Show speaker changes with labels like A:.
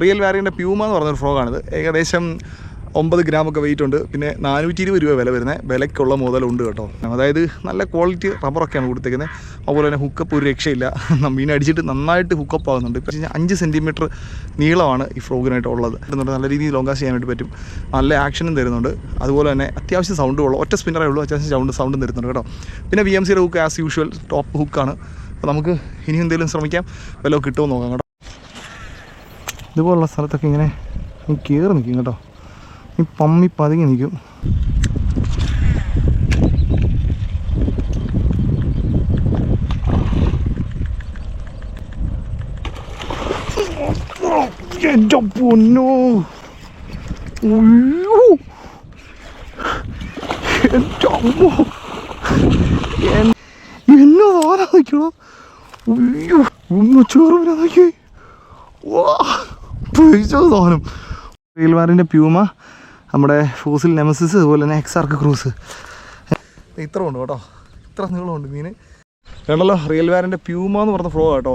A: Real വാരിയന്റെ Puma എന്ന് പറഞ്ഞൊരു ഫ്രോഗാണിത്. ഏകദേശം ഒമ്പത് ഗ്രാമൊക്കെ വെയിറ്റ് ഉണ്ട്. പിന്നെ നാനൂറ്റി ഇരുപത് രൂപ വില വരുന്നത് വിലയ്ക്കുള്ള മുതലുണ്ട് കേട്ടോ. അതായത് നല്ല ക്വാളിറ്റി റബ്ബറൊക്കെയാണ് കൊടുത്തേക്കുന്നത് അതുപോലെ തന്നെ ഹുക്കപ്പ് ഒരു രക്ഷയില്ല. മീൻ അടിച്ചിട്ട് നന്നായിട്ട് ഹുക്കപ്പ് ആകുന്നുണ്ട് ഇപ്പം അഞ്ച് സെന്റിമീറ്റർ നീളമാണ് ഈ ഫ്രോഗിനായിട്ട് ഉള്ളത്. എന്നുണ്ട് നല്ല രീതിയിൽ ലോങ്കാസ് ചെയ്യാനായിട്ട് പറ്റും. നല്ല ആക്ഷനും തരുന്നുണ്ട്. അതുപോലെ തന്നെ അത്യാവശ്യം സൗണ്ടും ഉള്ളൂ ഒറ്റ സ്പിന്നറേ ഉള്ളൂ അത്യാവശ്യം സൗണ്ട് സൗണ്ടും തരുന്നുണ്ട് കേട്ടോ. പിന്നെ വി എം സിയുടെ ഹുക്ക് ആസ് യൂഷ്വൽ ടോപ്പ് ഹുക്കാണ് അപ്പോൾ നമുക്ക് ഇനി എന്തെങ്കിലും ശ്രമിക്കാം. വല്ലതും കിട്ടുമോ നോക്കാം കേട്ടോ. ഇതുപോലുള്ള സ്ഥലത്തൊക്കെ ഇങ്ങനെ കയറി നിൽക്കും കേട്ടോ. ഈ പമ്മി പതുങ്ങി നിൽക്കും. എന്റെ പൊന്നോ. എന്റെ അമ്മോ എൻ- എന്നെ വാരാ അയ്യോ നോക്കി വാ പിടിച്ച സാധനം. റെയിൽവാറിന്റെ പ്യൂമ നമ്മുടെ ഫോസിൽ നെമസിസ് അതുപോലെ തന്നെ എക്സാർക്ക് ക്രൂസ് ഇത്ര ഉണ്ട് കേട്ടോ. ഇത്ര നീളമുണ്ട് മീൻ വേണ്ടല്ലോ റിയൽ പ്യൂമ എന്ന് പറഞ്ഞ ഫ്ലോ കേട്ടോ.